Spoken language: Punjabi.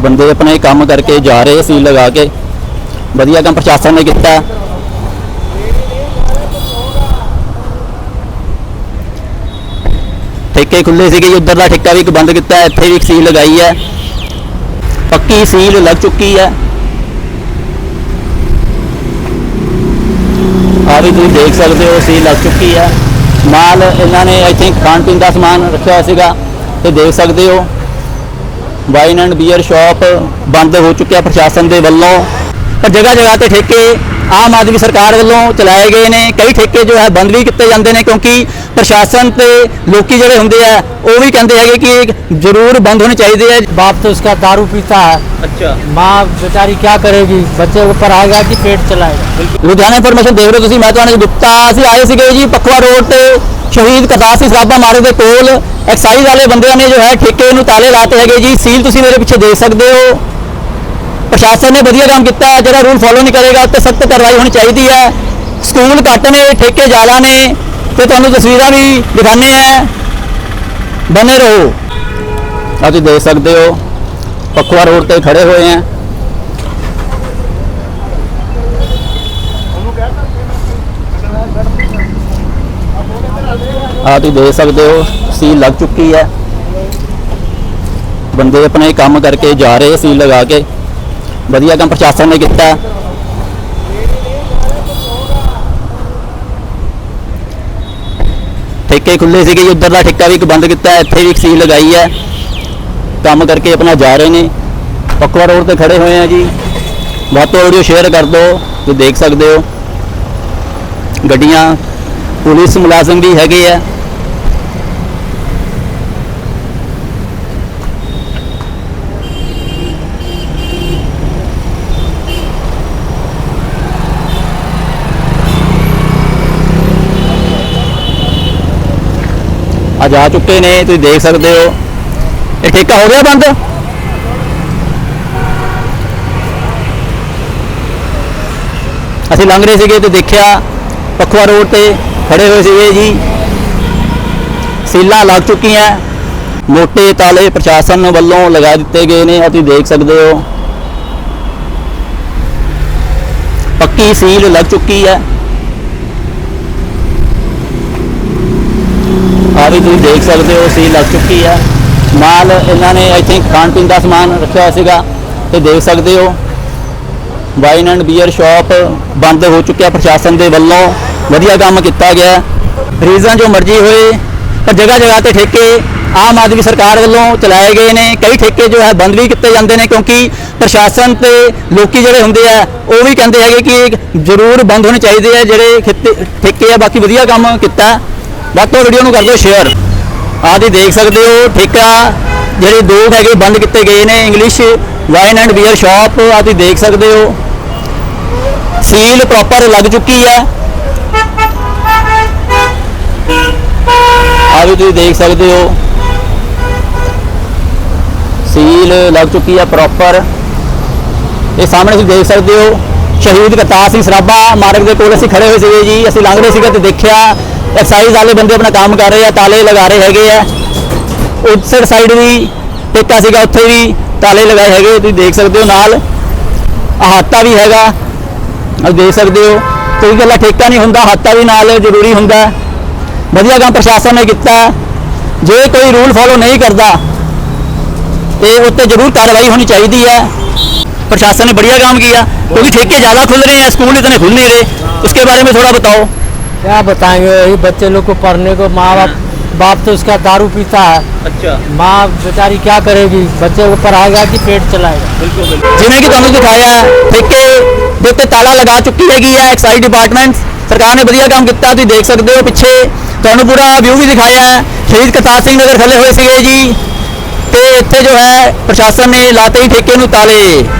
ਬੰਦੇ ਆਪਣੇ ਕੰਮ ਕਰਕੇ ਜਾ ਰਹੇ ਸੀ ਲਗਾ ਕੇ ਵਧੀਆ ਕੰਮ ਪ੍ਰਸ਼ਾਸਨ ਨੇ ਕੀਤਾ ਠੇਕੇ ਖੁੱਲੇ ਸੀਗੇ ਜੀ ਉਧਰ ਦਾ ਠੇਕਾ ਵੀ ਇੱਕ ਬੰਦ ਕੀਤਾ ਹੈ, ਇੱਥੇ ਵੀ ਇੱਕ ਸੀਲ ਲਗਾਈ ਹੈ ਪੱਕੀ ਸੀਲ ਲੱਗ ਚੁੱਕੀ ਹੈ ਆ ਵੀ ਤੁਸੀਂ ਦੇਖ ਸਕਦੇ ਹੋ ਸੀਲ ਲੱਗ ਚੁੱਕੀ ਹੈ ਨਾਲ ਇਹਨਾਂ ਨੇ ਆਈ ਥਿੰਕ ਖਾਣ ਪੀਣ ਦਾ ਸਮਾਨ ਰੱਖਿਆ ਹੋਇਆ ਸੀਗਾ ਤੇ ਦੇਖ ਸਕਦੇ ਹੋ ਵਾਈਨ ਐਂਡ ਬੀਅਰ ਸ਼ਾਪ ਬੰਦ ਹੋ ਚੁੱਕਿਆ ਪ੍ਰਸ਼ਾਸਨ ਦੇ ਵੱਲੋਂ। ਪਰ ਜਗ੍ਹਾ ਜਗ੍ਹਾ ਤੇ ਠੇਕੇ ਆਮ ਆਦਮੀ ਸਰਕਾਰ ਵੱਲੋਂ ਚਲਾਏ ਗਏ ਨੇ। ਕਈ ਠੇਕੇ ਜੋ ਹੈ ਬੰਦ ਵੀ ਕੀਤੇ ਜਾਂਦੇ ਨੇ ਕਿਉਂਕਿ ਪ੍ਰਸ਼ਾਸਨ ਤੇ ਲੋਕੀ ਜਿਹੜੇ ਹੁੰਦੇ ਆ ਉਹ ਵੀ ਕਹਿੰਦੇ ਹੈਗੇ ਕਿ ਜ਼ਰੂਰ ਬੰਦ ਹੋਣੇ ਚਾਹੀਦੇ ਹੈ ਬਾਪ ਤਾਂ ਉਸਕਾ दारू ਪੀਤਾ ਹੈ। ਅੱਛਾ। ਮਾਂ ਵਿਚਾਰੀ ਕੀ ਕਰੇਗੀ? ਬੱਚੇ ਉੱਪਰ ਆਏਗਾ ਕਿ ਪੇਟ ਚਲਾਏਗਾ? ਲੁਧਿਆਣਾ ਇਨਫੋਰਮੇਸ਼ਨ ਦੇਖ ਰਹੇ ਹੋ ਤੁਸੀਂ। ਮੈਂ ਤੁਹਾਨੂੰ ਦਿੱਤਾ ਅਸੀਂ ਆਏ ਸੀਗੇ ਜੀ ਪਖਵਾ ਰੋਡ ਤੇ। ਸ਼ਹੀਦ ਕਰਤਾਰ ਸਿੰਘ ਸਰਾਭਾ ਮਾਰੇ ਦੇ ਕੋਲ ਐਕਸਾਈਜ਼ ਵਾਲੇ ਬੰਦਿਆਂ ਨੇ ਜੋ ਹੈ ਠੇਕੇ ਨੂੰ ਤਾਲੇ ਲਾਤੇ ਹੈਗੇ ਜੀ। ਸੀਲ ਤੁਸੀਂ ਮੇਰੇ ਪਿੱਛੇ ਦੇਖ ਸਕਦੇ ਹੋ। ਪ੍ਰਸ਼ਾਸਨ ਨੇ ਵਧੀਆ ਕੰਮ ਕੀਤਾ ਹੈ। ਜਿਹੜਾ ਰੂਲ ਫੋਲੋ ਨਹੀਂ ਕਰੇਗਾ ਉੱਤੇ ਸਖਤ ਕਾਰਵਾਈ ਹੋਣੀ ਚਾਹੀਦੀ ਹੈ। ਸਕੂਲ ਘੱਟ ਨੇ, ਠੇਕੇ ਜ਼ਿਆਦਾ ਨੇ, ਤੇ ਤੁਹਾਨੂੰ ਤਸਵੀਰਾਂ ਵੀ ਦਿਖਾਣੇ ਆ ਬਨੇ ਰਹੋ। ਆ ਤੁਸੀਂ ਦੇਖ ਸਕਦੇ ਹੋ ਪਖਵਾ ਰੋਡ ਤੇ ਖੜੇ ਹੋਏ ਆ ਆ ਤੁਸੀਂ ਦੇਖ ਸਕਦੇ ਹੋ, ਸੀਲ ਲੱਗ ਚੁੱਕੀ ਹੈ। ਬੰਦੇ ਆਪਣੇ ਕੰਮ ਕਰਕੇ ਜਾ ਰਹੇ ਸੀਲ ਲਗਾ ਕੇ। ਵਧੀਆ ਕੰਮ ਪ੍ਰਸ਼ਾਸਨ ਨੇ ਕੀਤਾ। ਠੇਕੇ ਖੁੱਲੇ ਸੀਗੇ ਜੀ, ਉਧਰ ਦਾ ਠੇਕਾ ਵੀ ਇੱਕ ਬੰਦ ਕੀਤਾ ਇੱਥੇ ਵੀ ਇੱਕ ਸੀਲ ਲਗਾਈ ਹੈ। ਕੰਮ ਕਰਕੇ ਆਪਣਾ ਜਾ ਰਹੇ ਨੇ। ਪਕਵਾ ਰੋਡ ਤੇ ਖੜੇ ਹੋਏ ਆ ਜੀ। ਵੱਧ ਤੋਂ ਵੀਡੀਓ ਸ਼ੇਅਰ ਕਰ ਦਿਓ, ਤੁਸੀਂ ਦੇਖ ਸਕਦੇ ਹੋ। ਗੱਡੀਆਂ ਪੁਲਿਸ ਮੁਲਾਜ਼ਮ ਵੀ ਹੈਗੇ ਆ। ਅੱਜ ਆ ਚੁੱਕੇ ਨੇ, ਤੁਸੀਂ ਦੇਖ ਸਕਦੇ ਹੋ। ਇਹ ਠੇਕਾ ਹੋ ਗਿਆ ਬੰਦ? ਅਸੀਂ ਲੰਘ ਰਹੇ ਸੀਗੇ ਤੇ ਦੇਖਿਆ ਪਖਵਾ ਰੋਡ ਤੇ ਖੜੇ ਹੋਏ ਸੀਗੇ ਜੀ। ਸੀਲਾਂ ਲੱਗ ਚੁੱਕੀਆਂ। ਮੋਟੇ ਤਾਲੇ ਪ੍ਰਸ਼ਾਸਨ ਵੱਲੋਂ ਲਗਾ ਦਿੱਤੇ ਗਏ ਨੇ ਅਤੇ ਦੇਖ ਸਕਦੇ ਹੋ। ਪੱਕੀ ਸੀਲ ਲੱਗ ਚੁੱਕੀ ਹੈ। ਆ ਵੀ ਤੁਸੀਂ ਦੇਖ ਸਕਦੇ ਹੋ, ਸੀਲ ਲੱਗ ਚੁੱਕੀ ਹੈ। ਨਾਲ ਇਹਨਾਂ ਨੇ ਆਈ ਥਿੰਕ ਖਾਣ ਪੀਣ ਦਾ ਸਮਾਨ ਰੱਖਿਆ ਹੋਇਆ ਸੀਗਾ ਤੇ ਦੇਖ ਸਕਦੇ ਹੋ। ਵਾਈਨ ਐਂਡ ਬੀਅਰ ਸ਼ਾਪ ਬੰਦ ਹੋ ਚੁੱਕਿਆ ਪ੍ਰਸ਼ਾਸਨ ਦੇ ਵੱਲੋਂ। ਵਧੀਆ ਕੰਮ ਕੀਤਾ ਗਿਆ। ਰੀਜ਼ਨ ਜੋ ਮਰਜ਼ੀ ਹੋਏ, ਪਰ ਜਗ੍ਹਾ ਜਗ੍ਹਾ ਤੇ ਠੇਕੇ ਆਮ ਆਦਮੀ ਸਰਕਾਰ ਵੱਲੋਂ ਚਲਾਏ ਗਏ ਨੇ। ਕਈ ਠੇਕੇ ਜੋ ਹੈ ਬੰਦ ਵੀ ਕੀਤੇ ਜਾਂਦੇ ਨੇ ਕਿਉਂਕਿ ਪ੍ਰਸ਼ਾਸਨ ਤੇ ਲੋਕੀ ਜਿਹੜੇ ਹੁੰਦੇ ਆ, ਉਹ ਵੀ ਕਹਿੰਦੇ ਹੈਗੇ ਕਿ ਜ਼ਰੂਰ ਬੰਦ ਹੋਣੇ ਚਾਹੀਦੇ ਆ, ਜਿਹੜੇ ਖੇਤੇ- ਠੇਕੇ ਆ, ਬਾਕੀ ਵਧੀਆ ਕੰਮ ਕੀਤਾ। ਵੱਧ ਤੋਂ ਵੀਡੀਓ ਨੂੰ ਕਰ ਦਿਓ ਸ਼ੇਅਰ ਆਦੀ ਦੇਖ ਸਕਦੇ ਹੋ, ਠੇਕਾ ਜਿਹੜੇ ਦੋ ਹੈਗੇ ਬੰਦ ਕੀਤੇ ਗਏ ਨੇ English wine and beer shop ਆਦੀ ਦੇਖ ਸਕਦੇ ਹੋ। ਸੀਲ ਪ੍ਰੋਪਰ ਲੱਗ ਚੁੱਕੀ ਹੈ ਆ ਵੀ ਤੁਸੀਂ ਦੇਖ ਸਕਦੇ ਹੋ। ਸੀਲ ਲੱਗ ਚੁੱਕੀ ਹੈ ਪ੍ਰੋਪਰ ਇਹ ਸਾਹਮਣੇ ਤੁਸੀਂ ਦੇਖ ਸਕਦੇ ਹੋ, ਸ਼ਹੀਦ ਕਰਤਾਰ ਸਿੰਘ ਸਰਾਭਾ ਮਾਰਗ ਦੇ ਕੋਲ ਅਸੀਂ ਖੜੇ ਹੋਏ ਸੀਗੇ ਜੀ, ਅਸੀਂ ਲੰਘ ਰਹੇ ਸੀਗੇ ਤੇ ਦੇਖਿਆ ਐਕਸਾਈਜ਼ ਵਾਲੇ ਬੰਦੇ ਆਪਣਾ ਕੰਮ ਕਰ ਰਹੇ ਆ, ਤਾਲੇ ਲਗਾ ਰਹੇ ਹੈਗੇ ਆ। ਉਧਰ ਸਾਈਡ ਵੀ ਟੇਕਾ ਸੀਗਾ, ਉੱਥੇ ਵੀ ਤਾਲੇ ਲਗਾਏ ਹੈਗੇ, ਤੁਸੀਂ ਦੇਖ ਸਕਦੇ ਹੋ ਨਾਲ। ਅਹਾਤਾ ਵੀ ਹੈਗਾ। ਆ ਦੇਖ ਸਕਦੇ ਹੋ, ਕੋਈ ਗੱਲਾਂ ਠੇਕਾ ਨਹੀਂ ਹੁੰਦਾ ਹਾਤਾ ਵੀ ਨਾਲ ਜ਼ਰੂਰੀ ਹੁੰਦਾ। ਵਧੀਆ ਕੰਮ ਪ੍ਰਸ਼ਾਸਨ ਨੇ ਕੀਤਾ ਹੈ। ਜੇ ਕੋਈ ਰੂਲ ਫੋਲੋ ਨਹੀਂ ਕਰਦਾ ਤੇ ਉੱਤੇ ਜ਼ਰੂਰ ਕਾਰਵਾਈ ਹੋਣੀ ਚਾਹੀਦੀ ਹੈ प्रशासन ने बढ़िया काम किया क्योंकि ठेके ज़्यादा खुल रहे हैं स्कूल इतने खुल नहीं रहे उसके बारे में थोड़ा बताओ क्या बताएंगे वही बच्चे लोग को पढ़ने को माँ बाप बाप तो उसका दारू पीता है अच्छा माँ बेचारी क्या करेगी बच्चे को पढ़ाएगा कि पेट चलाएगा बिल्कुल ਜਿਵੇਂ ਕਿ ਤੁਹਾਨੂੰ ਦਿਖਾਇਆ ਠੇਕੇ ਦੇ ਉੱਤੇ ਤਾਲਾ ਲਗਾ ਚੁੱਕੀ ਹੈਗੀ ਹੈ ਐਕਸਾਈਜ਼ ਡਿਪਾਰਟਮੈਂਟ ਸਰਕਾਰ ਨੇ ਵਧੀਆ ਕੰਮ ਕੀਤਾ, ਤੁਸੀਂ ਦੇਖ ਸਕਦੇ ਹੋ ਪਿੱਛੇ ਤੁਹਾਨੂੰ ਪੂਰਾ ਵਿਊ ਵੀ ਦਿਖਾਇਆ ਹੈ। ਸ਼ਹੀਦ ਕਰਤਾਰ ਸਿੰਘ ਨਗਰ ਖੱਲੇ ਹੋਏ ਸੀਗੇ ਜੀ। ਤੇ ਇੱਥੇ ਜੋ ਹੈ ਪ੍ਰਸ਼ਾਸਨ ਨੇ ਲਾਤੇ ਹੀ ਠੇਕੇ ਨੂੰ ਤਾਲੇ।